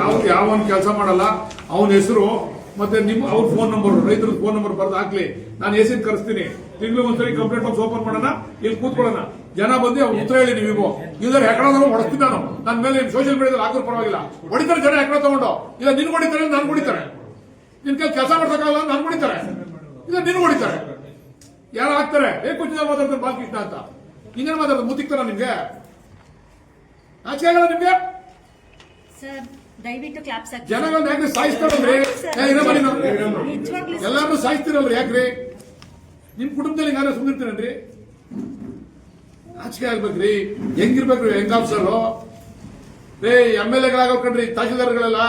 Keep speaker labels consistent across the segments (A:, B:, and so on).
A: ಯಾವ ಯಾವ ಕೆಲಸ ಮಾಡಲ್ಲ, ಅವನ ಹೆಸರು, ಮತ್ತೆ ನಿಮ್ಮ ಅವ್ರ ಫೋನ್ ನಂಬರ್ ರೈತರ ಫೋನ್ ನಂಬರ್ ಬರ್ದು ಹಾಕ್ಲಿ. ನಾನು ಎಸಿನ್ ಕರೆಸ್ತೀನಿ. ತಿಂಗಳು ಒಂದ್ಸರಿ ಕಂಪ್ಲೇಂಟ್ ಬಾಕ್ಸ್ ಓಪನ್ ಮಾಡೋಣ, ಇಲ್ಲಿ ಕೂತ್ಕೊಳ್ಳೋಣ. ಜನ ಬಂದು ಅವ್ರು ಉತ್ತರ ಹೇಳಿ ನೀವು ಇದ್ರ ಹೆಕಡದಲ್ಲೂ ಹೊಡೆಸ್ತೀನಿ ನಾನು. ನನ್ನ ಮೇಲೆ ಸೋಷಿಯಲ್ ಮೀಡಿಯಾದಲ್ಲಿ ಹಾಕೋರು ಪರವಾಗಿಲ್ಲ. ಹೊಡಿತಾರೆ ಜನ ಹೆಕಡ ತಗೊಂಡು. ಇಲ್ಲ, ನಿನ್ ಹೊಡಿತಾರೆ ನಾನು ಹೊಡಿತಾರೆ. ನಿನ್ ಕೈ ಕೆಲಸ ಮಾಡ್ಸಕ್ಕಾಗಲ್ಲ ನಾನು ಹೊಡಿತಾರೆ. ಇಲ್ಲ, ನಿನ್ ಹೊಡಿತಾರೆ. ಯಾರು ಹಾಕ್ತಾರೆ? ಏ ಕುಚಿತ ಮಾತಾಡ್ತಾರೆ ಇಷ್ಟ ಅಂತ. ಇನ್ನೇನು ಮಾತಾಡ್ತಾರೆ? ಮುತ್ತಿಕ್ತಾರ ನಿಮ್ಗೆ. ಆಚೆ ಆಗಲ್ಲ ನಿಮ್ಗೆ?
B: ದಯವಿಟ್ಟು ಕ್ಲಾಪ್ಸ್ ಹಾಕಿ
A: ಜನಗಳನ್ನ ಯಾಕ್ರಿ ಸಾಯಿಸ್ತಾರಲ್ರಿ.
B: ನಿಜವಾಗ್ಲೂ.
A: ಎಲ್ಲಾರು ಸಾಯಿಸ್ತಿರಲ್ರಿ ಯಾಕ್ರಿ? ನಿಮ್ ಕುಟುಂಬದಲ್ಲಿ ಯಾರು ಸುಂದಿರ್ತೀರನ್ರಿ ನಾಚಿಕೆ ಆಗ್ಬೇಕ್ರಿ. ಹೆಂಗಿರ್ಬೇಕ್ರಿ ಹೆಂಗ್ ಆಫೀಸರ್ ರೇ ಎಂ ಎಲ್ ಎಗಳಾಗೋಕಂಡ್ರಿ ತಹಶೀಲ್ದಾರ್ಗಳೆಲ್ಲ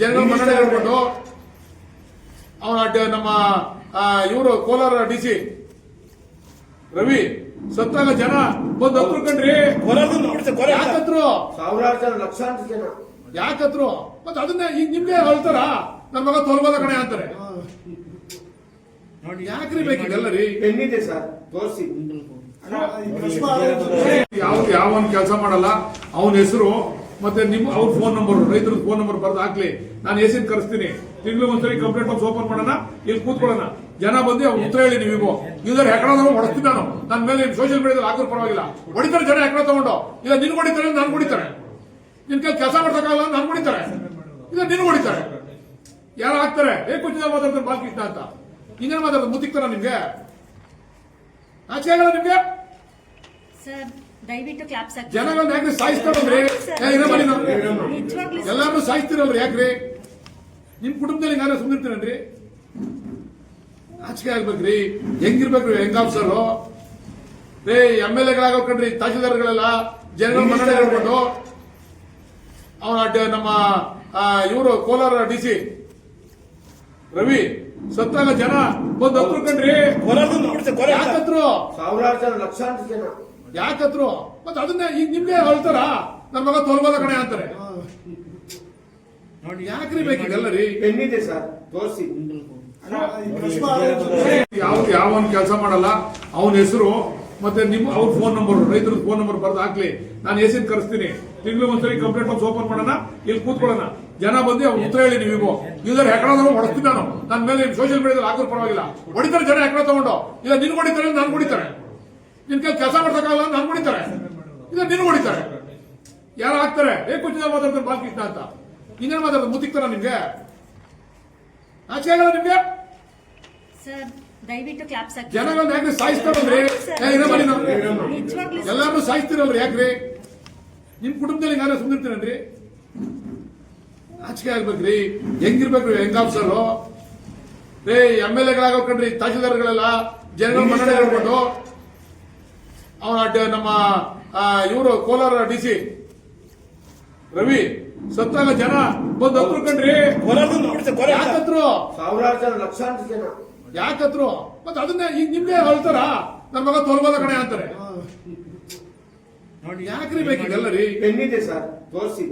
A: ಜನಗಳ ಮನ್ನಣೆ ಹೇಳ್ಕೊಂಡು ಅವನ ನಮ್ಮ ಇವರು ಕೋಲಾರ ಡಿ ಸಿ. ರವಿ ಸತ್ತಾಗ ಜನ ಬಂದು ಹತ್ಕೊಂಡ್ರಿ ಯಾಕತ್ರು?
C: ಸಾವಿರಾರು ಜನ ಲಕ್ಷಾಂತರ ಜನ.
A: ಯಾಕತ್ರು? ಮತ್ತೆ ಅದನ್ನೇ ಈಗ ನಿಮ್ಗೆ ಹೇಳ್ತಾರ? ನನ್ನ ಮಗ ತೋರ್ಬೋದ ಕಣೆ ಅಂತಾರೆ. ಯಾಕ್ರಿ ಬೇಕಿದೆಲ್ಲರಿ ರೀ
C: ಬೆನ್ನಿದೆ ಸರ್? ತೋರಿಸಿ.
A: ಯಾವ ಯಾವ ಒಂದು ಕೆಲಸ ಮಾಡಲ್ಲ? ಅವನ ಹೆಸರು ಮತ್ತೆ ನಿಮ್ಮ ಅವ್ರ ಫೋನ್ ನಂಬರ್ ರೈತರ ಫೋನ್ ನಂಬರ್ ಬರ್ದು ಹಾಕ್ಲಿ. ನಾನು ಎಸಿನ್ ಕರೆಸ್ತೀನಿ. ತಿಂಗಳು ಒಂದ್ಸರಿ ಕಂಪ್ಲೇಂಟ್ ಬಾಕ್ಸ್ ಓಪನ್ ಮಾಡೋಣ ಇಲ್ಲಿ ಕೂತ್ಕೊಳ್ಳೋಣ. ಜನ ಬಂದು ಅವ್ರು ಉತ್ತರ ಹೇಳಿ ನೀವು ಇದ್ರ ಹೆಕಡದಲ್ಲೂ ಹೊಡೆಸ್ತೀನಿ ನಾನು. ನನ್ನ ಮೇಲೆ ಸೋಷಿಯಲ್ ಮೀಡಿಯಾದಲ್ಲಿ ಹಾಕೋ ಪರವಾಗಿಲ್ಲ. ಹೊಡಿತಾರೆ ಜನ ಹೆಕಡ ತಗೊಂಡು. ಇಲ್ಲ ನಿನ್ ಹೊಡಿತಾರೆ ನಾನು ಹೊಡಿತಾರೆ. ನಿನ್ ಕೈ ಕೆಲಸ ಮಾಡ್ಸಕ್ಕಾಗಲ್ಲ ನಾನು ಹೊಡಿತಾರೆ. ಇಲ್ಲ ನಿನ್ ಹೊಡಿತಾರೆ. ಯಾರು ಹಾಕ್ತಾರೆ? ಏ ಕುಚಿತ ಮಾತಾಡ್ತಾರೆ ಬಾಲಕೃಷ್ಣ ಅಂತ. ಇನ್ನೇನು ಮಾತಾಡ್ತಾರೆ? ಮುತ್ತಿಕ್ತಾರ ನಿಮ್ಗೆ? ಆಚೆ ಆಗಲ್ಲ ನಿಮ್ಗೆ?
B: ಸರ್ ದಯವಿಟ್ಟು ಕ್ಲಾಪ್ಸ್ ಹಾಕಿ
A: ಜನಗಳನ್ನ ಯಾಕ್ರಿ ಸಾಯಿಸ್ತಾರಲ್ರಿ. ಎಲ್ಲಾರು ಸಾಯಿಸ್ತಿರಲ್ರಿ ಯಾಕ್ರಿ? ನಿಮ್ ಕುಟುಂಬದಲ್ಲಿ ನಾನು ಸುಮ್ಮನಿರ್ತೀರನ್ರಿ ಆಚಿಕೆ ಆಗ್ಬೇಕ್ರಿ. ಹೆಂಗಿರ್ಬೇಕ್ರಿ ಹೆಂಗ್ ಆಫೀಸರ್ ರೇ ಎಂ ಎಲ್ ಎಗಳಾಗ್ರಿ ತಹಸೀಲ್ದಾರ್ಗಳೆಲ್ಲ ಜನಗಳ ಮನ್ನಣೆ ಹೇಳ್ಕೊಂಡು ಅವನ ನಮ್ಮ ಇವರು ಕೋಲಾರ ಡಿ ಸಿ. ರವಿ ಸತ್ತಾಗ ಜನ ಬಂದು ಹತ್ಕೊಂಡ್ರಿ ಯಾಕತ್ರು?
C: ಸಾವಿರಾರು ಜನ ಲಕ್ಷಾಂತರ ಜನ.
A: ಯಾಕತ್ರು? ಮತ್ತೆ ಅದನ್ನ ಈಗ ನಿಮ್ಗೆ ಹೇಳ್ತಾರ? ನನ್ನ ಮಗ ತೋಲ್ಬೋದ ಕಣೆ ಅಂತಾರೆ. ಯಾಕ್ರಿ ಬೇಕಿದೆಲ್ಲ ರೀ
C: ಬೆನ್ನಿದೆ ಸರ್? ತೋರಿಸಿ.
A: ಯಾವ ಯಾವ ಒಂದು ಕೆಲಸ ಮಾಡಲ್ಲ. ಅವನ ಹೆಸರು ಮತ್ತೆ ನಿಮ್ಮ ಅವ್ರ ಫೋನ್ ನಂಬರ್ ರೈತರ ಫೋನ್ ನಂಬರ್ ಬರ್ದು ಹಾಕ್ಲಿ. ನಾನು ಎಸಿನ್ ಕರೆಸ್ತೀನಿ. ತಿಂಗಳು ಒಂದ್ಸರಿ ಕಂಪ್ಲೇಂಟ್ ಬಾಕ್ಸ್ ಓಪನ್ ಮಾಡೋಣ, ಇಲ್ಲಿ ಕೂತ್ಕೊಳ್ಳೋಣ. ಜನ ಬಂದು ಉತ್ತರ ಹೇಳಿ ನೀವು ಇದ್ರ ಹೆಕಡದಲ್ಲೂ ಹೊಡೆಸ್ತೀನಿ ನಾನು. ನನ್ನ ಮೇಲೆ ಸೋಷಿಯಲ್ ಮೀಡಿಯಾದಲ್ಲಿ ಹಾಕೋದು ಪರವಾಗಿಲ್ಲ. ಹೊಡಿತಾರೆ ಜನ ಹೆಕಡ ತಗೊಂಡು. ಇಲ್ಲ, ನಿನ್ ಹೊಡಿತಾರೆ ನಾನು ಹೊಡಿತಾರೆ. ನಿನ್ ಕೈ ಕೆಲಸ ಮಾಡ್ತಕ್ಕಾಗಲ್ಲ ನಾನು ಹೊಡಿತಾರೆ. ಇಲ್ಲ, ನಿನ್ ಹೊಡಿತಾರೆ. ಯಾರು ಹಾಕ್ತಾರೆ? ಏ ಕುಚಿತ ಮಾತಾಡ್ತಾರೆ, ಬಾಲಕೃಷ್ಣ ಅಂತ. ಇನ್ನೇನು ಮಾತಾಡ್ತಾರೆ? ಮುತ್ತಿಕ್ತಾರ ನಿಮ್ಗೆ? ಆಚೆ ಆಗಲ್ಲ ನಿಮ್ಗೆ?
B: ದಯವಿಟ್ಟು ಕ್ಲಾಪ್ಸ್ ಹಾಕಿ
A: ಜನಗಳನ್ನ ಯಾಕ್ರಿ ಸಾಯಿಸ್ತಾರಲ್ರಿ? ನೀನು.
B: ನಿಜವಾಗ್ಲೂ.
A: ಎಲ್ಲಾರು ಸಾಯಿಸ್ತಿರಲ್ರಿ ಯಾಕ್ರಿ? ನಿಮ್ ಕುಟುಂಬದಲ್ಲಿ ಯಾರು ಸುಮ್ಮನಿರ್ತೀರನ್ರಿ ಆಚಿಕೆ ಆಗ್ಬೇಕ್ರಿ. ಹೆಂಗಿರ್ಬೇಕ್ರಿ ಹೆಂಗ್ ಆಫೀಸರ್ ರೇ ಎಂ ಎಲ್ ಎಗಳಾಗ ಎಗಳಾಗೋಕಂಡ್ರಿ ತಹಸೀಲ್ದಾರ್ಗಳೆಲ್ಲ ಜನಗಳ ಮನ್ನಣೆ ಹೇಳ್ಕೊಂಡು ಅವನ ನಮ್ಮ ಇವರು ಕೋಲಾರ ಡಿ ಸಿ. ರವಿ ಸತ್ತಾಗ ಜನ ಬಂದು ಹತ್ಕೊಂಡ್ರಿ ಯಾಕತ್ರು?
C: ಸಾವಿರಾರು ಜನ ಲಕ್ಷಾಂತರ ಜನ.
A: ಯಾಕತ್ರು? ಮತ್ತೆ ಅದನ್ನೇ ಈಗ ನಿಮ್ಗೆ ಹೇಳ್ತಾರ? ನನ್ನ ಮಗ ತೋರ್ಬೋದ ಕಡೆ ಅಂತಾರೆ. ಯಾಕ್ರಿ ಬೇಕಿದೆಲ್ಲ ರೀ
C: ಸರ್? ತೋರಿಸಿ.